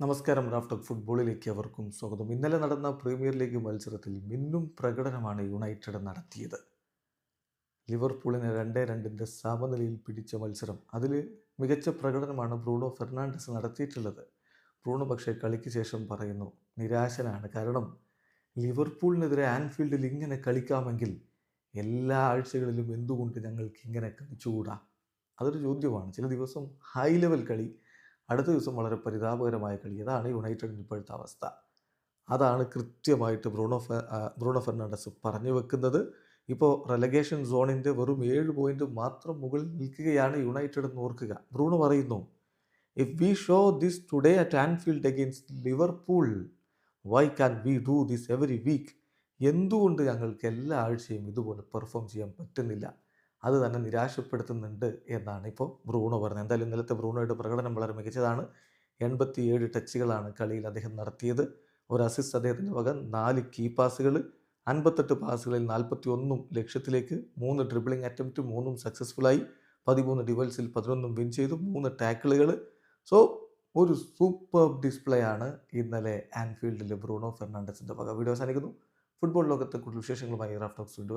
നമസ്കാരം റാഫ്റ്റോക്ക് ഫുട്ബോളിലേക്ക് അവർക്കും സ്വാഗതം. ഇന്നലെ നടന്ന പ്രീമിയർ ലീഗ് മത്സരത്തിൽ മിന്നും പ്രകടനമാണ് യുണൈറ്റഡ് നടത്തിയത്. ലിവർപൂളിനെ രണ്ടേ രണ്ടിന്റെ സമനിലയിൽ പിടിച്ച മത്സരം. അതിൽ മികച്ച പ്രകടനമാണ് ബ്രൂണോ ഫെർണാണ്ടസ് നടത്തിയിട്ടുള്ളത്. ബ്രൂണോ പക്ഷേ കളിക്ക് ശേഷം പറയുന്നു നിരാശനാണ്. കാരണം ലിവർപൂളിനെതിരെ ആൻഫീൽഡിൽ ഇങ്ങനെ കളിക്കാമെങ്കിൽ എല്ലാ ആഴ്ചകളിലും എന്തുകൊണ്ട് ഞങ്ങൾക്ക് ഇങ്ങനെ കളിച്ചുകൂടാ? അതൊരു ചോദ്യമാണ്. ചില ദിവസം ഹൈ ലെവൽ കളി അടുത്ത ദിവസം വളരെ പരിതാപകരമായ കളി. അതാണ് യുണൈറ്റഡിന്റെ ഇപ്പോഴത്തെ അവസ്ഥ. അതാണ് കൃത്യമായിട്ട് ബ്രൂണോ ബ്രൂണോ ഫെർണാണ്ടസ് പറഞ്ഞു വെക്കുന്നത്. ഇപ്പോൾ റെലഗേഷൻ സോണിന്റെ വെറും ഏഴ് പോയിന്റ് മാത്രം മുകളിൽ നിൽക്കുകയാണ് യുണൈറ്റഡ് എന്ന് ഓർക്കുക. ബ്രൂണോ പറയുന്നു if we show this today at Anfield against Liverpool why can we do this every week എന്തുകൊണ്ട് ഞങ്ങൾക്ക് എല്ലാ ആഴ്ചയും ഇതുപോലെ പെർഫോം ചെയ്യാൻ പറ്റുന്നില്ല? അത് തന്നെ നിരാശപ്പെടുത്തുന്നുണ്ട് എന്നാണ് ഇപ്പോൾ ബ്രൂണോ പറഞ്ഞത് എന്തായാലും ഇന്നലത്തെ ബ്രൂണോയുടെ പ്രകടനം വളരെ മികച്ചതാണ്. എൺപത്തിയേഴ് ടച്ചുകളാണ് കളിയിൽ അദ്ദേഹം നടത്തിയത്. ഒരു അസിസ്റ്റ് അദ്ദേഹത്തിന്റെ വക നാല് കീ പാസുകൾ അൻപത്തെട്ട് പാസുകളിൽ നാൽപ്പത്തി ഒന്നും ലക്ഷ്യത്തിലേക്ക് മൂന്ന് ഡ്രിബിളിംഗ് അറ്റംപ്റ്റ് മൂന്നും സക്സസ്ഫുള്ളായി പതിമൂന്ന് ഡിവൽസിൽ പതിനൊന്നും വിൻ ചെയ്തു മൂന്ന് ടാക്കിളുകൾ സോ ഒരു സൂപ്പർ ഡിസ്പ്ലേ ആണ് ഇന്നലെ ആൻഫീൽഡിലെ ബ്രൂണോ ഫെർണാണ്ടസിന്റെ വക. വീഡിയോ അവസാനിക്കുന്നു. ഫുട്ബോൾ ലോകത്തെ കൂടുതൽ വിശേഷങ്ങളുമായി റാഫ്റ്റോക്സ് വീണ്ടും